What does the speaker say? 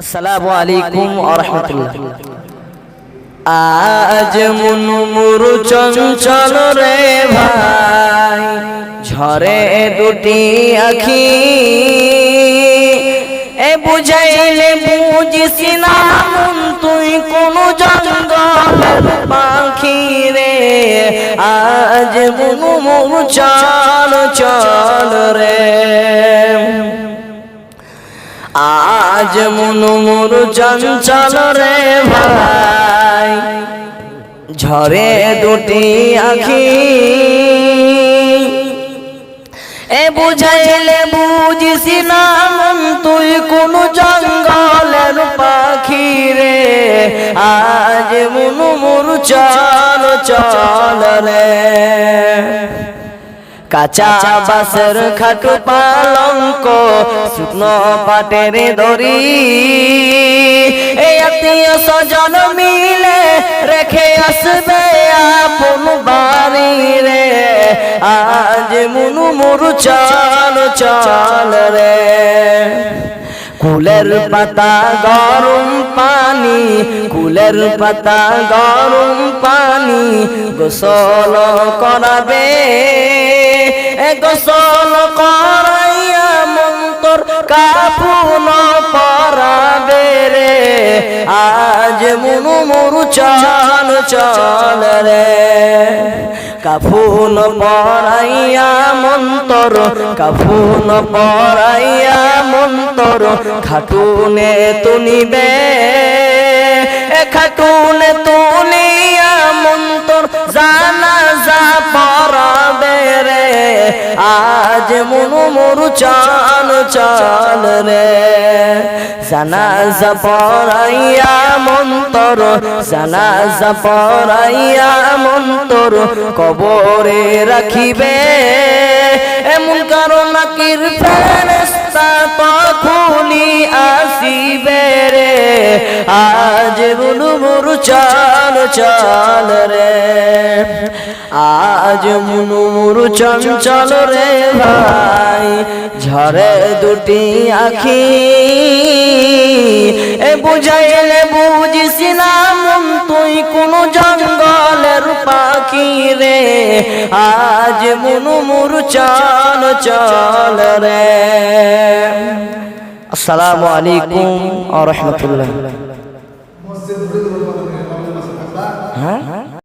আসসালামু আলাইকুম ওয়া রাহমাতুল্লাহ। আজ মুনুমুর চঞ্চল রে ভাই ঝরে দুটি আখি। এ বুঝাইলে বুঝিস না মন তুই কোন জঙ্গলের পাখি রে। আজ মুনুমুর চল চল রে। আজ মুনুমুর চঞ্চল রে ভাই। ঝরে দুটি আখি। এ বুঝাইলে বুঝিস না তুই কোন জঙ্গলের পাখি রে। আজ মুনুমুর চল চল রে। কাঁচা বাসের খাটু পালঙ্ক শুকনো পাটের দড়ি। এই আত্মীয় স্বজন মিলে রেখে আসবে আপন বাড়ি রে। আজ মুনু মুরু চল চল রে। কুলের পাতা গরম পানি কুলের পাতা গরম পানি গোসল করাবে। গোসল করাইয়া মন্তর কাপুন পরাবে রে। আজ মুনু মুরু চল চল রে। কাফুন পরাইয়া মন্তর কাফুন পরাইয়া মন্তর, খাটুনে তুনিবে। খাটুনে তুলিয়া আজ মনু মরু চান, চল রে। জানাজা পরাইয়া মন্তর, জানাজা পরাইয়া মন্তর, কবরে রাখিবে। এমন কারণ নাকির ফেরেস্তা চল চল রে। আজ মুনু মুরু চঞ্চল রে ভাই, ঝরে দুটি আখি। এ বুঝাইলে বুঝিস না মন, তুই কোনো জঙ্গলের পাখি রে। আজ মুনু মুরু চল চল রে। আসসালামু আলাইকুম ওয়া রাহমাতুল্লাহ। হ্যাঁ?